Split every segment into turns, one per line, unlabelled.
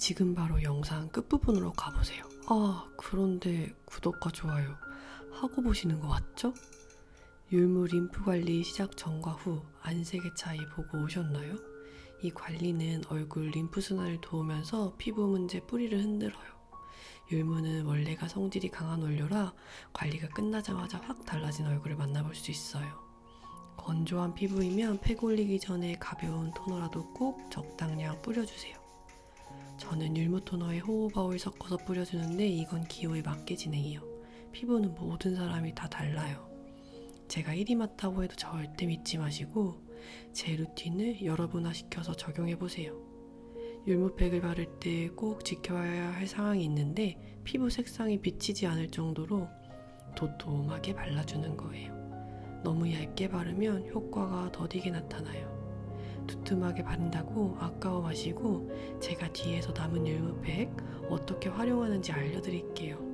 지금 바로 영상 끝부분으로 가보세요. 아, 그런데 구독과 좋아요 하고 보시는 거 맞죠? 율무 림프 관리 시작 전과 후 안색의 차이 보고 오셨나요? 이 관리는 얼굴 림프 순환을 도우면서 피부 문제 뿌리를 흔들어요. 율무는 원래가 성질이 강한 원료라 관리가 끝나자마자 확 달라진 얼굴을 만나볼 수 있어요. 건조한 피부이면 팩 올리기 전에 가벼운 토너라도 꼭 적당량 뿌려주세요. 저는 율무 토너에 호호바 오일 섞어서 뿌려주는데 이건 기호에 맞게 진행해요. 피부는 모든 사람이 다 달라요. 제가 1위 맞다고 해도 절대 믿지 마시고 제 루틴을 여러분화 시켜서 적용해 보세요. 율무팩을 바를 때 꼭 지켜야 할 상황이 있는데 피부 색상이 비치지 않을 정도로 도톰하게 발라주는 거예요. 너무 얇게 바르면 효과가 더디게 나타나요. 두툼하게 바른다고 아까워 마시고 제가 뒤에서 남은 율무팩 어떻게 활용하는지 알려드릴게요.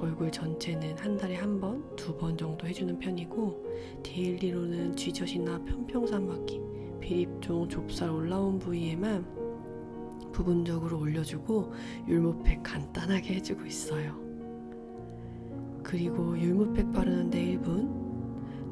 얼굴 전체는 한 달에 한 번, 두 번 정도 해주는 편이고 데일리로는 쥐젖이나 편평산막기, 비립종, 좁쌀 올라온 부위에만 부분적으로 올려주고 율무팩 간단하게 해주고 있어요. 그리고 율무팩 바르는데 1분,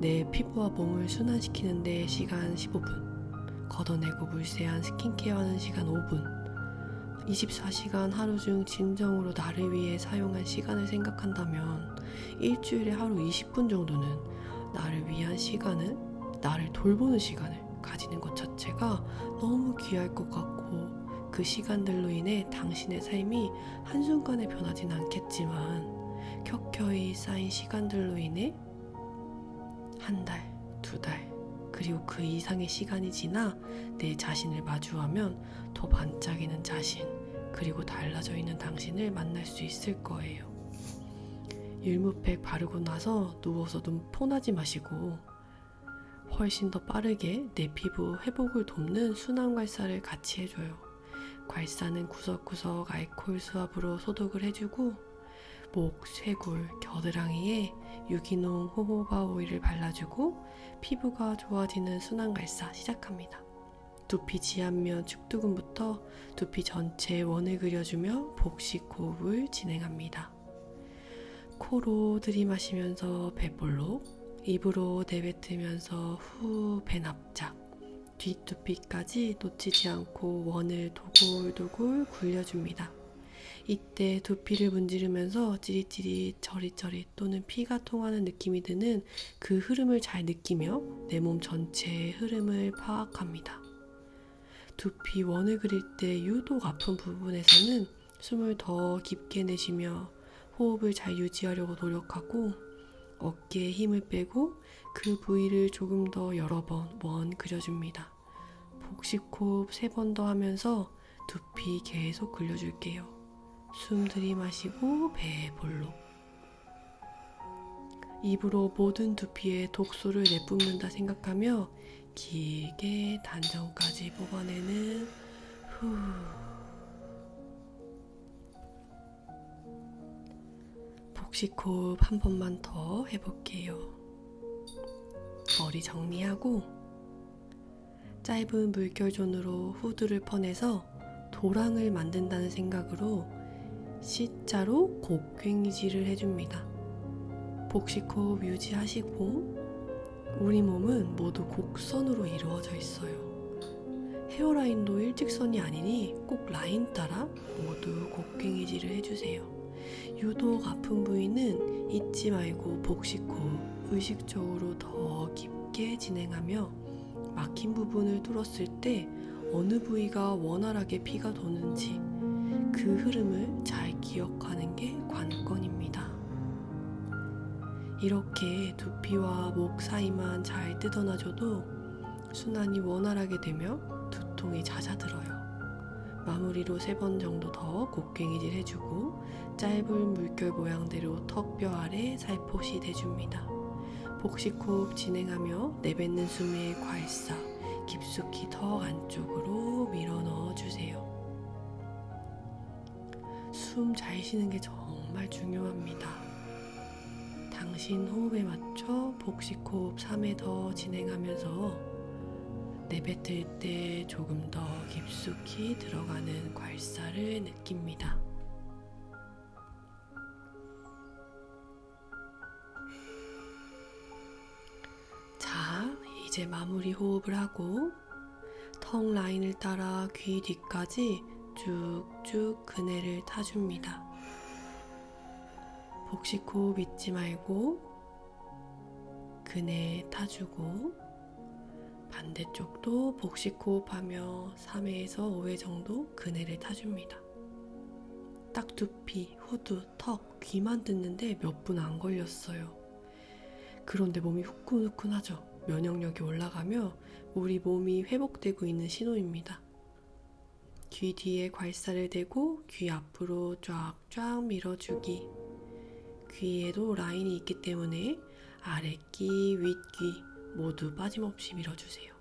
내 피부와 몸을 순환시키는 데 시간 15분, 걷어내고 물세안 스킨케어하는 시간 5분, 24시간 하루 중 진정으로 나를 위해 사용한 시간을 생각한다면 일주일에 하루 20분 정도는 나를 위한 시간을, 나를 돌보는 시간을 가지는 것 자체가 너무 귀할 것 같고 그 시간들로 인해 당신의 삶이 한순간에 변하진 않겠지만 켜켜이 쌓인 시간들로 인해 한 달, 두 달, 그리고 그 이상의 시간이 지나 내 자신을 마주하면 더 반짝이는 자신, 그리고 달라져 있는 당신을 만날 수 있을 거예요. 율무팩 바르고 나서 누워서 눈 포나지 마시고 훨씬 더 빠르게 내 피부 회복을 돕는 순환 관사를 같이 해줘요. 관사는 구석구석 알코올 수압으로 소독을 해주고 목, 쇄골, 겨드랑이에 유기농 호호바 오일을 발라주고 피부가 좋아지는 순환 갈사 시작합니다. 두피 지압면 축두근부터 두피 전체에 원을 그려주며 복식 호흡을 진행합니다. 코로 들이마시면서 배볼록, 입으로 내뱉으면서 후 배납작, 뒷두피까지 놓치지 않고 원을 도골도골 굴려줍니다. 이때 두피를 문지르면서 찌릿찌릿 저릿저릿 또는 피가 통하는 느낌이 드는 그 흐름을 잘 느끼며 내 몸 전체의 흐름을 파악합니다. 두피 원을 그릴 때 유독 아픈 부분에서는 숨을 더 깊게 내쉬며 호흡을 잘 유지하려고 노력하고 어깨에 힘을 빼고 그 부위를 조금 더 여러 번 원 그려줍니다. 복식 호흡 세 번 더 하면서 두피 계속 그려줄게요. 숨 들이마시고 배볼로 입으로 모든 두피에 독소를 내뿜는다 생각하며 길게 단정까지 뽑아내는 후 복식 호흡 한 번만 더 해볼게요. 머리 정리하고 짧은 물결존으로 후드를 퍼내서 도랑을 만든다는 생각으로 C자로 곡괭이질을 해줍니다. 복식호흡 유지하시고 우리 몸은 모두 곡선으로 이루어져 있어요. 헤어라인도 일직선이 아니니 꼭 라인 따라 모두 곡괭이질을 해주세요. 유독 아픈 부위는 잊지 말고 복식호흡 의식적으로 더 깊게 진행하며 막힌 부분을 뚫었을 때 어느 부위가 원활하게 피가 도는지 그 흐름을 잘 기억하는 게 관건입니다. 이렇게 두피와 목 사이만 잘 뜯어놔줘도 순환이 원활하게 되며 두통이 잦아들어요. 마무리로 세 번 정도 더 곡괭이질 해주고 짧은 물결 모양대로 턱뼈 아래 살포시 대줍니다. 복식호흡 진행하며 내뱉는 숨의 괄사 깊숙이 턱 안쪽으로 밀어 넣어주세요. 숨 잘 쉬는 게 정말 중요합니다. 당신 호흡에 맞춰 복식 호흡 3회 더 진행하면서 내뱉을 때 조금 더 깊숙이 들어가는 괄사를 느낍니다. 자, 이제 마무리 호흡을 하고 턱 라인을 따라 귀 뒤까지 쭉쭉 그네를 타줍니다. 복식 호흡 잊지 말고 그네 타주고 반대쪽도 복식 호흡하며 3회에서 5회 정도 그네를 타줍니다. 딱 두피, 후두, 턱, 귀만 듣는데 몇 분 안 걸렸어요. 그런데 몸이 후끈후끈하죠. 면역력이 올라가며 우리 몸이 회복되고 있는 신호입니다. 귀 뒤에 괄사를 대고 귀 앞으로 쫙쫙 밀어주기. 귀에도 라인이 있기 때문에 아랫귀, 윗귀 모두 빠짐없이 밀어주세요.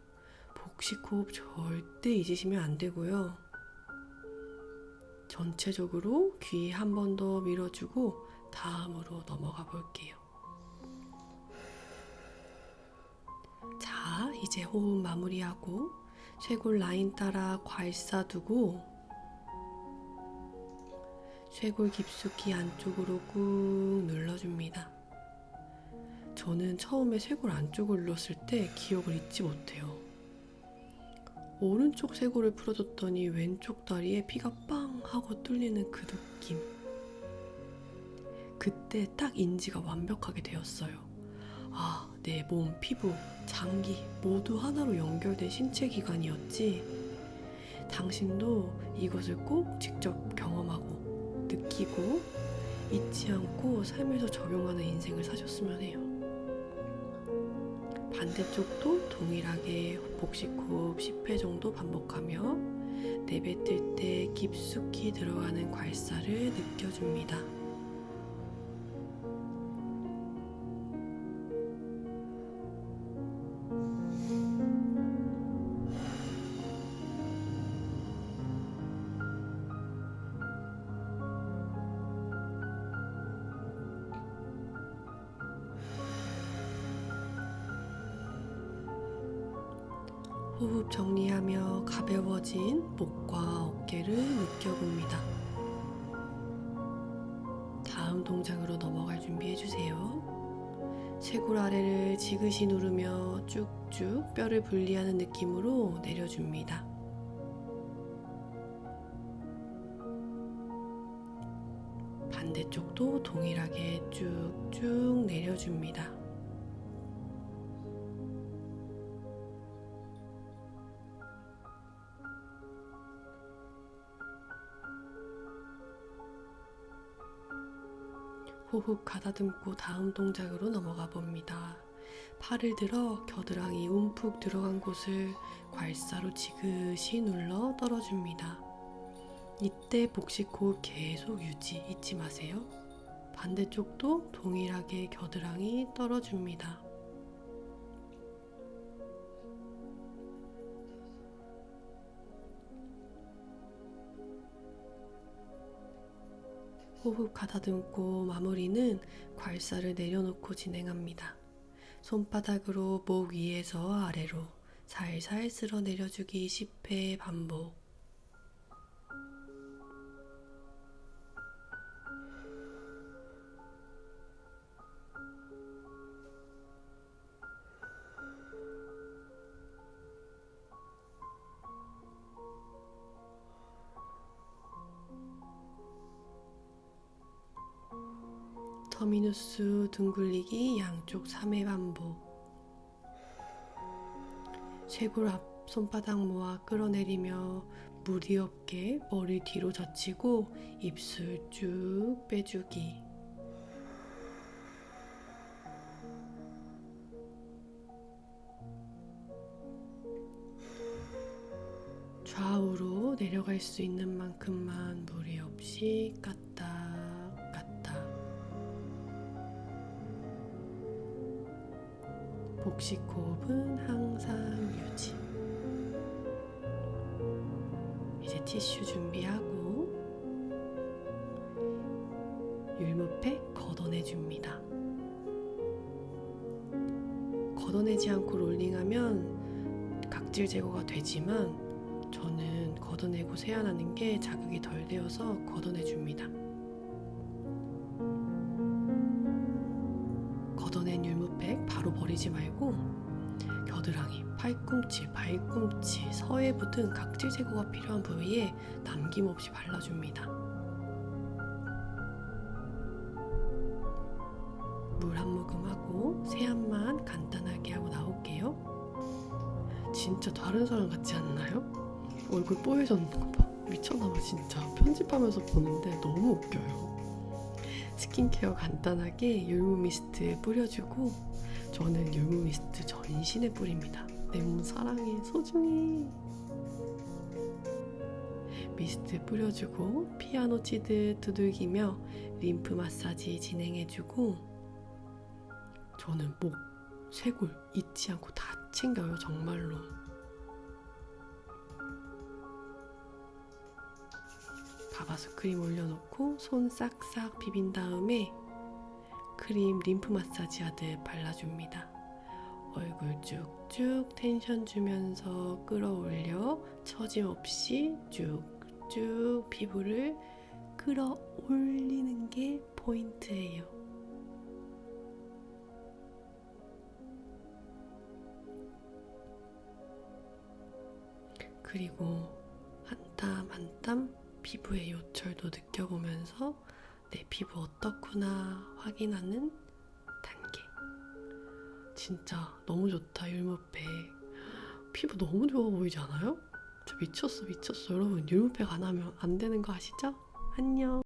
복식 호흡 절대 잊으시면 안 되고요. 전체적으로 귀 한 번 더 밀어주고 다음으로 넘어가 볼게요. 자, 이제 호흡 마무리하고 쇄골 라인 따라 괄사 두고 쇄골 깊숙이 안쪽으로 꾹 눌러줍니다. 저는 처음에 쇄골 안쪽을 눌렀을 때 기억을 잊지 못해요. 오른쪽 쇄골을 풀어줬더니 왼쪽 다리에 피가 빵 하고 뚫리는 그 느낌. 그때 딱 인지가 완벽하게 되었어요. 아, 내 몸, 피부, 장기 모두 하나로 연결된 신체 기관이었지. 당신도 이것을 꼭 직접 경험하고 느끼고 잊지 않고 삶에서 적용하는 인생을 사셨으면 해요. 반대쪽도 동일하게 복식 호흡 10회 정도 반복하며 내뱉을 때 깊숙이 들어가는 괄사를 느껴줍니다. 호흡 정리하며 가벼워진 목과 어깨를 느껴봅니다. 다음 동작으로 넘어갈 준비해 주세요. 쇄골 아래를 지그시 누르며 쭉쭉 뼈를 분리하는 느낌으로 내려줍니다. 반대쪽도 동일하게 쭉쭉 내려줍니다. 호흡 가다듬고 다음 동작으로 넘어가 봅니다. 팔을 들어 겨드랑이 움푹 들어간 곳을 괄사로 지그시 눌러 떨어줍니다. 이때 복식 호흡 계속 유지 잊지 마세요. 반대쪽도 동일하게 겨드랑이 떨어줍니다. 호흡 가다듬고 마무리는 괄사를 내려놓고 진행합니다. 손바닥으로 목 위에서 아래로 살살 쓸어 내려주기 10회 반복. 터미누스 둥글리기 양쪽 3회 반복. 쇄골 앞 손바닥 모아 끌어내리며 무리 없게 머리 뒤로 젖히고 입술 쭉 빼주기. 좌우로 내려갈 수 있는 만큼만 무리 없이 까딱 복식 호흡은 항상 유지. 이제 티슈 준비하고 율무팩 걷어내 줍니다. 걷어내지 않고 롤링하면 각질 제거가 되지만 저는 걷어내고 세안하는 게 자극이 덜 되어서 걷어내 줍니다. 버리지 말고 겨드랑이, 팔꿈치, 발꿈치, 서해부 등 각질 제거가 필요한 부위에 남김없이 발라줍니다. 물 한 모금 하고 세안만 간단하게 하고 나올게요. 진짜 다른 사람 같지 않나요? 얼굴 뽀얘졌는 거 봐. 미쳤나봐 진짜. 편집하면서 보는데 너무 웃겨요. 스킨케어 간단하게 율무 미스트 뿌려주고 저는 율무 미스트 전신에 뿌립니다. 내 몸 사랑해 소중해. 미스트 뿌려주고 피아노 치듯 두들기며 림프 마사지 진행해주고 저는 목, 쇄골 잊지 않고 다 챙겨요 정말로. 바바스 크림 올려놓고 손 싹싹 비빈 다음에 크림 림프 마사지 하듯 발라줍니다. 얼굴 쭉쭉 텐션 주면서 끌어올려 처짐 없이 쭉쭉 피부를 끌어올리는 게 포인트예요. 그리고 한땀 한땀 피부의 요철도 느껴보면서 내 피부 어떻구나 확인하는 단계. 진짜 너무 좋다 율무팩. 피부 너무 좋아 보이지 않아요? 저 미쳤어 미쳤어 여러분 율무팩 안 하면 안 되는 거 아시죠? 안녕.